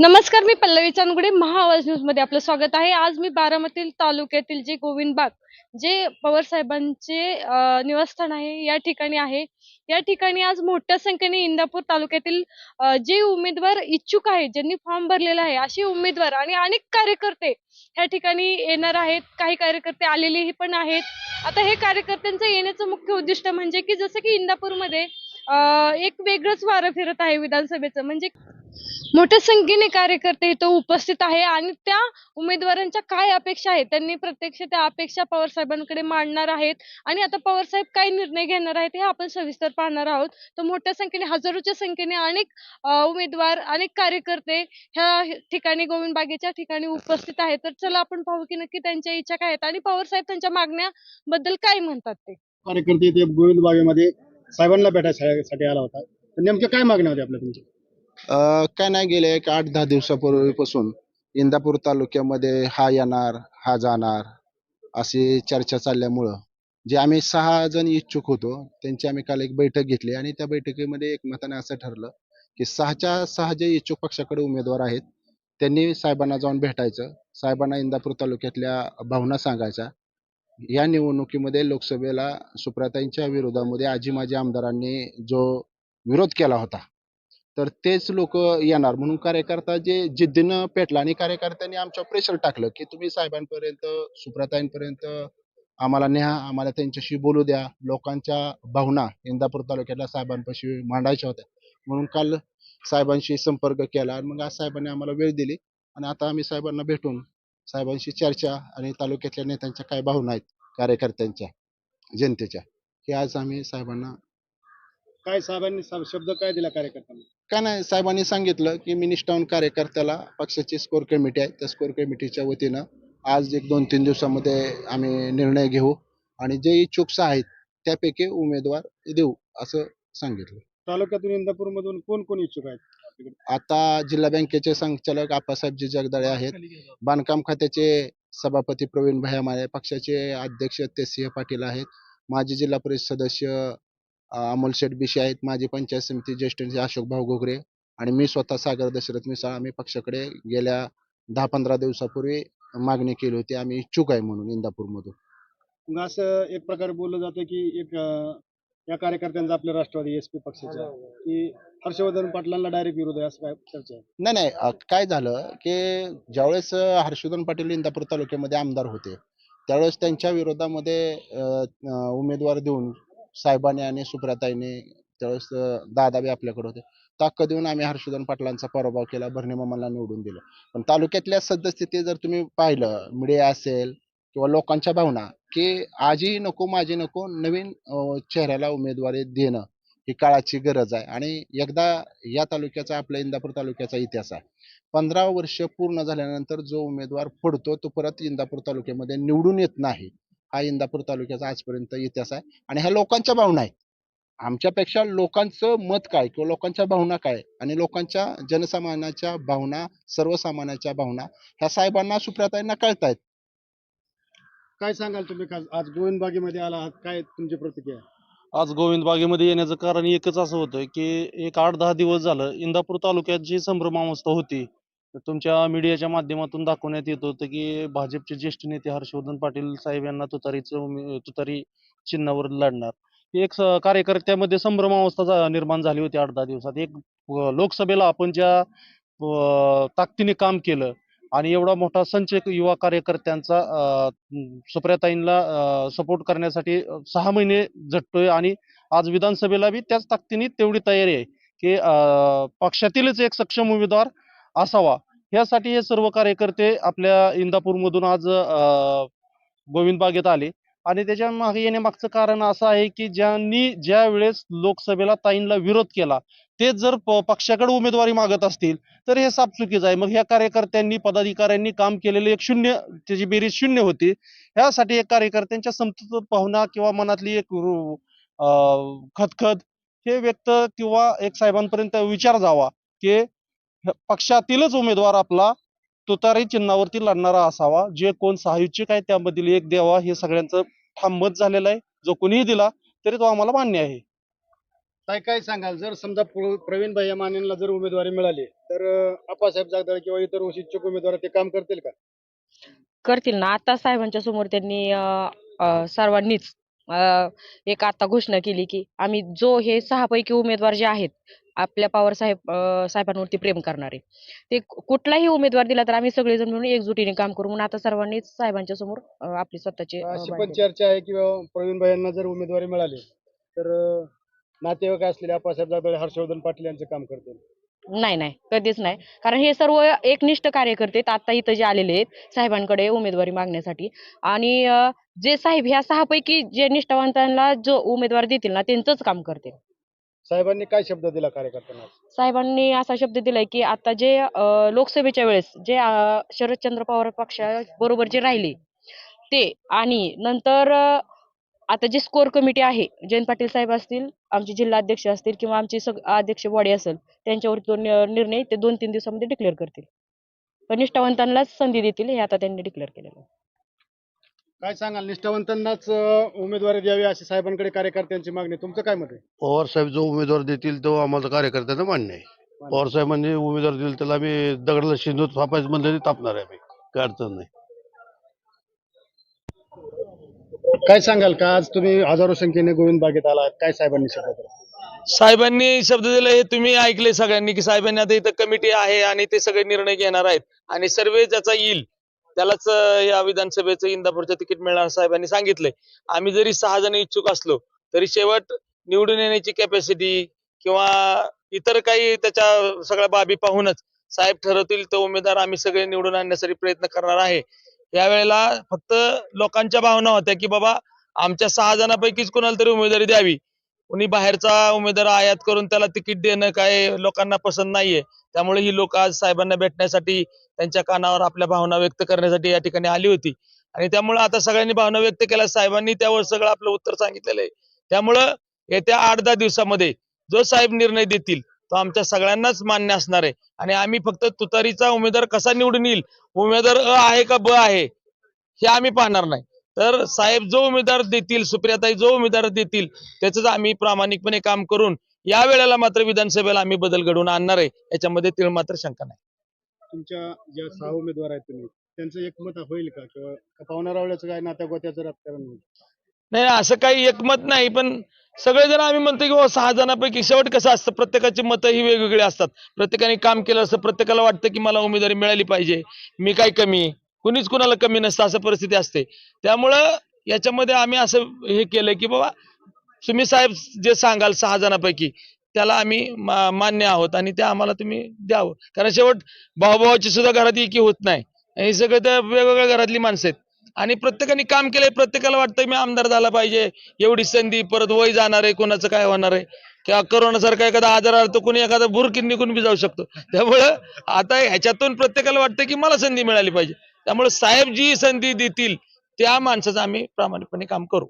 नमस्कार मी पल्लवी चांदगुडे महाआवाज न्यूजमध्ये आपलं स्वागत आहे. आज मी बारामती तालुक्यातील जे गोविंद बाग जे पवार साहेबांचे निवासस्थान आहे या ठिकाणी आहे. या ठिकाणी आज मोठ्या संख्येने इंदापूर तालुक्यातील जे उमेदवार इच्छुक आहेत ज्यांनी फॉर्म भरलेला आहे असे उमेदवार आणि अनेक कार्यकर्ते या ठिकाणी येणार आहेत. काही कार्यकर्ते आलेलेही पण आहेत. आता हे कार्यकर्त्यांचं येण्याचं मुख्य उद्दिष्ट म्हणजे की जसं की इंदापूरमध्ये एक वेगळंच वारं फिरत आहे विधानसभेचं. म्हणजे मोठ्या संख्येने कार्यकर्ते इथं उपस्थित आहे आणि त्या उमेदवारांच्या काय अपेक्षा आहेत? त्यांनी प्रत्यक्ष त्या अपेक्षा पवार साहेबांकडे मांडणार आहेत. आणि आता पवार साहेब काय निर्णय घेणार आहेत हे आपण सविस्तर पाहणार आहोत. तर मोठ्या संख्येने हजारोच्या संख्येने अनेक उमेदवार अनेक कार्यकर्ते ह्या ठिकाणी गोविंद बागेच्या ठिकाणी उपस्थित आहेत. तर चला आपण पाहू की नक्की त्यांच्या इच्छा काय आहेत आणि पवार साहेब त्यांच्या मागण्याबद्दल काय म्हणतात ते? कार्यकर्ते गोविंद बागेमध्ये साहेबांना भेटायसाठी आला होता. नेमक्या काय मागण्या होत्या आपल्या तुमच्या? अं काय नाही गेले एक आठ दहा दिवसापूर्वीपासून इंदापूर तालुक्यामध्ये हा येणार हा जाणार अशी चर्चा चालल्यामुळं. जे आम्ही सहा जण इच्छुक होतो त्यांची आम्ही काल एक बैठक घेतली आणि त्या बैठकीमध्ये एकमताने असं ठरलं की सहाच्या सहा जे इच्छुक पक्षाकडे उमेदवार आहेत त्यांनी साहेबांना जाऊन भेटायचं साहेबांना इंदापूर तालुक्यातल्या भावना सांगायच्या. या निवडणुकीमध्ये लोकसभेला सुप्रियाताईंच्या विरोधामध्ये आजी माजी आमदारांनी जो विरोध केला होता तर तेच लोक येणार. म्हणून कार्यकर्ता जे जिद्दीनं पेटला आणि कार्यकर्त्यांनी आमच्यावर प्रेशर टाकलं की तुम्ही साहेबांपर्यंत सुप्रताईंपर्यंत आम्हाला न्या आम्हाला त्यांच्याशी बोलू द्या. लोकांच्या भावना इंदापूर तालुक्यातल्या साहेबांपाशी मांडायच्या होत्या. म्हणून काल साहेबांशी संपर्क केला आणि मग आज साहेबांनी आम्हाला वेळ दिली आणि आता आम्ही साहेबांना भेटून साहेबांशी चर्चा आणि तालुक्यातल्या नेत्यांच्या काय भावना आहेत कार्यकर्त्यांच्या जनतेच्या हे आज आम्ही साहेबांना काय साहेबांनी शब्द काय दिला कार्यकर्त्यांना? काय नाही साहेबांनी सांगितलं की मी निष्ठावून कार्यकर्त्याला पक्षाची स्कोर कमिटी आहे. त्या स्कोर कमिटीच्या वतीनं आज एक दोन तीन दिवसामध्ये आम्ही निर्णय घेऊ आणि जे इच्छुक आहेत त्यापैकी उमेदवार देऊ असं सांगितलं. तालुक्यातून इंदापूर मधून कोण कोण इच्छुक आहेत? आता जिल्हा बँकेचे संचालक आप्पासाहेबजी जगदाळे आहेत. बांधकाम खात्याचे सभापती प्रवीण भैया माळे पक्षाचे अध्यक्ष ते सिंह पाटील आहेत. माजी जिल्हा परिषद सदस्य अमोल शेठ बिशे आहेत माजी पंचायत समिती ज्येष्ठ नेते अशोक भाऊ घोगरे आणि मी स्वतः सागर दशरथ मिसाळ आम्ही पक्षाकडे गेल्या दहा पंधरा दिवसापूर्वी मागणी केली होती. आम्ही इच्छुक आहे म्हणून इंदापूरमधून. मग असं एक प्रकारे बोललं जातं की एक अं, या कार्यकर्त्यांचा आपल्या राष्ट्रवादी एस पी पक्षाच्या की हर्षवर्धन पाटलांना डायरेक्ट विरोध आहे असं काय चर्चा आहे? नाही नाही अ, काय झालं की ज्यावेळेस अ, हर्षवर्धन पाटील इंदापूर तालुक्यामध्ये आमदार होते त्यावेळेस त्यांच्या विरोधामध्ये अ, अ, उमेदवार देऊन साहेबाने आणि सुप्रियाताईंनी त्यावेळेस दादाबी दादा बी आपल्याकडे होते. ताकद देऊन आम्ही हर्षवर्धन पाटलांचा पराभव केला भरणे मामाला निवडून दिलं. पण तालुक्यातल्या सद्यस्थिती जर तुम्ही पाहिलं मीडिया असेल किंवा लोकांच्या भावना की आजही नको माझी नको नवीन चेहऱ्याला उमेदवारी देणं ही काळाची गरज आहे. आणि एकदा या तालुक्याचा आपल्या इंदापूर तालुक्याचा इतिहास आहे. पंधरा वर्ष पूर्ण झाल्यानंतर जो उमेदवार पडतो तो परत इंदापूर तालुक्यामध्ये निवडून येत नाही. हा इंदापूर तालुक्याचा आजपर्यंत इतिहास आहे. आणि ह्या लोकांच्या भावना आहेत. आमच्यापेक्षा लोकांचं मत काय किंवा लोकांच्या भावना काय आणि लोकांच्या जनसामान्याच्या भावना सर्वसामान्याच्या भावना ह्या साहेबांना सुप्रियाताईंना कळतायत. काय सांगाल तुम्ही का- आज गोविंद बागेमध्ये आला आहात. काय तुमची प्रतिक्रिया? आज गोविंद बागेमध्ये येण्याचं कारण एकच असं होतं की एक आठ दहा दिवस झालं इंदापूर तालुक्यात जी संभ्रमावस्था होती तर तुमच्या मीडियाच्या माध्यमातून दाखवण्यात येत होतं की भाजपचे ज्येष्ठ नेते हर्षवर्धन पाटील साहेब यांना तुतारीचं तुतारी चिन्हावर लढणार. एक स- कार्यकर्त्यामध्ये संभ्रमावस्था जा- निर्माण झाली होती आठ दहा दिवसात. एक लोकसभेला आपण ज्या ताकदीने काम केलं आणि एवढा मोठा संच युवा कार्यकर्त्यांचा सुप्रियाताईंना सपोर्ट करण्यासाठी सहा महिने झटतोय आणि आज विधानसभेला बी त्याच ताकदीने तेवढी तयारी आहे की पक्षातीलच एक सक्षम उमेदवार असावा. यासाठी हे सर्व कार्यकर्ते आपल्या इंदापूरमधून आज गोविंद बागेत आले. आणि त्याच्यामागे येण्यामागचं कारण असं आहे की ज्यांनी ज्या वेळेस लोकसभेला ताईंना विरोध केला तेच जर प- पक्षाकडे उमेदवारी मागत असतील तर हे साप चुकीचं आहे. मग ह्या कार्यकर्त्यांनी पदाधिकाऱ्यांनी काम केलेलं एक शून्य त्याची बेरीज शून्य होती. ह्यासाठी एक कार्यकर्त्यांच्या समतोल भावना किंवा मनातली एक खतखत खदखद हे व्यक्त किंवा एक साहेबांपर्यंत विचार जावा की पक्षातीलच उमेदवार आपला तुतारी चिन्हावरती लढणारा असावा. जे कोण सहाय्यिक आहे त्यामधील एक द्यावा हे सगळ्यांचं ठाम मत झालेलं आहे. जो कोणीही दिला तरी तो आम्हाला मान्य आहे. काय काय सांगाल? जर समजा प्र- प्रवीण भैया मानेंना जर उमेदवारी मिळाली तर आप्पासाहेब जगदाळे किंवा इतर इच्छुक उमेदवार ते काम करतील का? करतील ना. आता साहेबांच्या समोर त्यांनी सर्वांनीच अं, एक आता घोषणा केली की आम्ही जो हे सहा पैकी उमेदवार जे आहेत आपल्या पवार साहेब साहेबांवरती प्रेम करणारे. ते कु- कुठलाही उमेदवार दिला तर आम्ही सगळेजण मिळून एकजुटीने काम करू म्हणून आता सर्वांनीच साहेबांच्या समोर आपली स्वतःची पण चर्चा आहे किंवा प्रवीण भैयांना जर उमेदवारी मिळाली तर नातेवाईक असलेले आप्पासाहेब जगदाळे हर्षवर्धन पाटील यांचं काम करतील. नाही नाही कधीच नाही. कारण हे सर्व एकनिष्ठ कार्यकर्ते आता इथं जे आलेले आहेत साहेबांकडे उमेदवारी मागण्यासाठी. आणि जे साहेब ह्या सहा पैकी जे निष्ठावंतांना जो उमेदवार देतील ना त्यांचंच काम करतील. साहेबांनी काय शब्द दिला कार्यकर्त्यांना? साहेबांनी असा शब्द दिलाय की आता जे अं, लोकसभेच्या वेळेस जे अं, शरदचंद्र पवार पक्षा बरोबर जे राहिले ते आणि नंतर अं, आता जी स्कोर कमिटी आहे जयंत पाटील साहेब असतील आमचे जिल्हा अध्यक्ष असतील किंवा आमची सग अध्यक्ष बॉडी असेल त्यांच्यावर तो नि- निर्णय ते दोन तीन दिवसामध्ये डिक्लेअर करतील. पण निष्ठावंतांनाच संधी देतील हे आता त्यांनी डिक्लेअर केलेलं आहे. काय सांगाल? निष्ठावंतांनाच अं, उमेदवारी द्यावी अशी साहेबांकडे कार्यकर्त्यांची मागणी. तुमचं काय मत आहे? पवार साहेब जो उमेदवार देतील तो आम्हाला कार्यकर्त्यांना मान्य आहे. पवार साहेबांनी उमेदवार दिले त्याला आम्ही दगडाला शिंदूत थापायचं म्हणलं तरी तापणार आहे आम्ही. काय अडचण नाही. काय सांगाल का? आज तुम्ही हजारो संख्येने गोविंद बागेत आला काय साहेबांनी शब्द दिला? साहेबांनी शब्द दिले हे तुम्ही ऐकले सगळ्यांनी की साहेबांनी आता इथं कमिटी आहे आणि ते सगळे निर्णय घेणार आहेत. आणि सर्वे ज्याचा येईल त्यालाच या विधानसभेचं इंदापूरचं तिकीट मिळणार साहेबांनी सांगितलंय. आम्ही जरी सहा जण इच्छुक असलो तरी शेवट निवडून येण्याची कॅपॅसिटी किंवा इतर काही त्याच्या सगळ्या बाबी पाहूनच साहेब ठरवतील तो उमेदवार आम्ही सगळे निवडून आणण्यासाठी प्रयत्न करणार आहे. यावेळेला फक्त लोकांच्या भावना होत्या की बाबा आमच्या सहा जणांपैकीच कोणाला तरी उमेदवारी द्यावी. कुणी बाहेरचा उमेदवार आयात करून त्याला तिकीट देणं काय लोकांना पसंत नाहीये. त्यामुळे ही लोक आज साहेबांना भेटण्यासाठी त्यांच्या कानावर आपल्या भावना व्यक्त करण्यासाठी या ठिकाणी आली होती. आणि त्यामुळे आता सगळ्यांनी भावना व्यक्त केल्या. साहेबांनी त्यावर सगळं आपलं उत्तर सांगितलेलं आहे. त्यामुळं येत्या आठ दहा दिवसामध्ये जो साहेब निर्णय देतील तो आमच्या सगळ्यांनाच मान्य असणार आहे. आणि आम्ही फक्त तुतारीचा उमेदवार कसा निवडून येईल उमेदवार अ आहे का ब आहे हे आम्ही पाहणार नाही. तर साहेब जो उमेदवार देतील सुप्रियाताई जो उमेदवार देतील त्याच आम्ही प्रामाणिकपणे काम करून या वेळेला मात्र विधानसभेला आम्ही बदल घडवून आणणार आहे. याच्यामध्ये तिळ मात्र शंका नाही. तुमच्या ज्या सहा उमेदवार आहेत तुम्ही त्यांचं एकमत होईल का? किंवा रावल्याचं काय नात्या गोत्याचं राजकारण नाही असं काही एकमत नाही पण सगळेजण आम्ही म्हणतो की बाबा सहा जणांपैकी शेवट कसं असतं प्रत्येकाची मतं ही वेगवेगळी असतात. प्रत्येकाने काम केलं असतं प्रत्येकाला वाटतं की मला उमेदवारी मिळाली पाहिजे. मी काय कमी. कुणीच कुणाला कमी नसतं असं परिस्थिती असते. त्यामुळं याच्यामध्ये आम्ही असं हे केलं की बाबा तुम्ही साहेब जे सांगाल सहा जणांपैकी त्याला आम्ही मा- मान्य आहोत आणि ते आम्हाला तुम्ही द्यावं. कारण शेवट भाऊभावाची सुद्धा घरात एकी होत नाही. हे सगळे तर वेगवेगळ्या घरातली माणसं आहेत. आणि प्रत्येकाने काम केलंय प्रत्येकाला वाटतं मी आमदार झाला पाहिजे. एवढी संधी परत वय जाणार आहे कोणाचं काय होणार आहे? किंवा करोनासारखा एखादा आजार आला तर कोणी एखादा बुरकीन निघून बी जाऊ शकतो. त्यामुळं आता ह्याच्यातून प्रत्येकाला वाटतं की मला संधी मिळाली पाहिजे. त्यामुळे साहेब जी संधी देतील त्या माणसाचं आम्ही प्रामाणिकपणे काम करू.